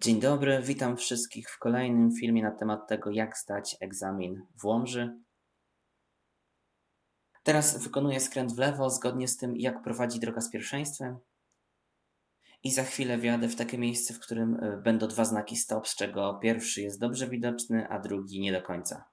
Dzień dobry, witam wszystkich w kolejnym filmie na temat tego, jak zdać egzamin w Łomży. Teraz wykonuję skręt w lewo, zgodnie z tym, jak prowadzi droga z pierwszeństwem. I za chwilę wjadę w takie miejsce, w którym y, będą dwa znaki stop, z czego pierwszy jest dobrze widoczny, a drugi nie do końca.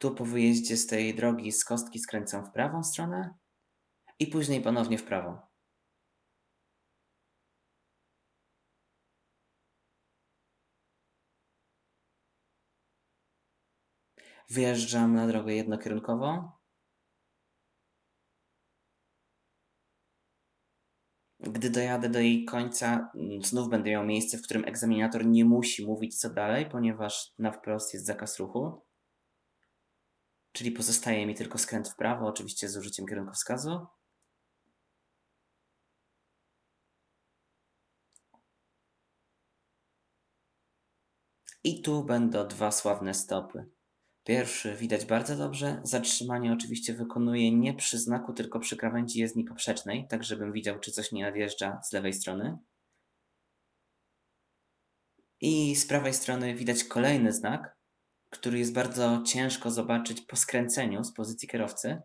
Tu po wyjeździe z tej drogi z kostki skręcam w prawą stronę i później ponownie w prawo. Wjeżdżam na drogę jednokierunkową. Gdy dojadę do jej końca, mm, znów będę miał miejsce, w którym egzaminator nie musi mówić co dalej, ponieważ na wprost jest zakaz ruchu. Czyli pozostaje mi tylko skręt w prawo, oczywiście z użyciem kierunkowskazu. I tu będą dwa sławne stopy. Pierwszy widać bardzo dobrze. Zatrzymanie oczywiście wykonuję nie przy znaku, tylko przy krawędzi jezdni poprzecznej, tak żebym widział, czy coś nie nadjeżdża z lewej strony. I z prawej strony widać kolejny znak, który jest bardzo ciężko zobaczyć po skręceniu z pozycji kierowcy.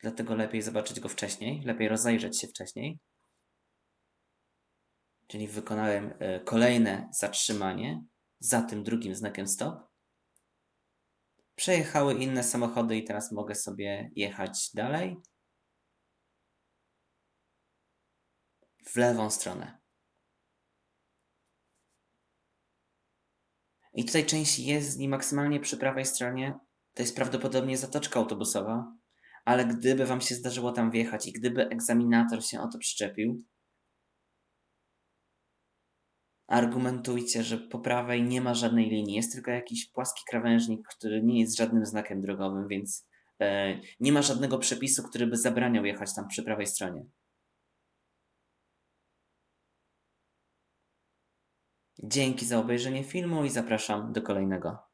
Dlatego lepiej zobaczyć go wcześniej, lepiej rozejrzeć się wcześniej. Czyli wykonałem e, kolejne zatrzymanie za tym drugim znakiem stop. Przejechały inne samochody i teraz mogę sobie jechać dalej. W lewą stronę. I tutaj część jezdni maksymalnie przy prawej stronie. To jest prawdopodobnie zatoczka autobusowa, ale gdyby Wam się zdarzyło tam wjechać i gdyby egzaminator się o to przyczepił, argumentujcie, że po prawej nie ma żadnej linii, jest tylko jakiś płaski krawężnik, który nie jest żadnym znakiem drogowym, więc e, nie ma żadnego przepisu, który by zabraniał jechać tam przy prawej stronie. Dzięki za obejrzenie filmu i zapraszam do kolejnego.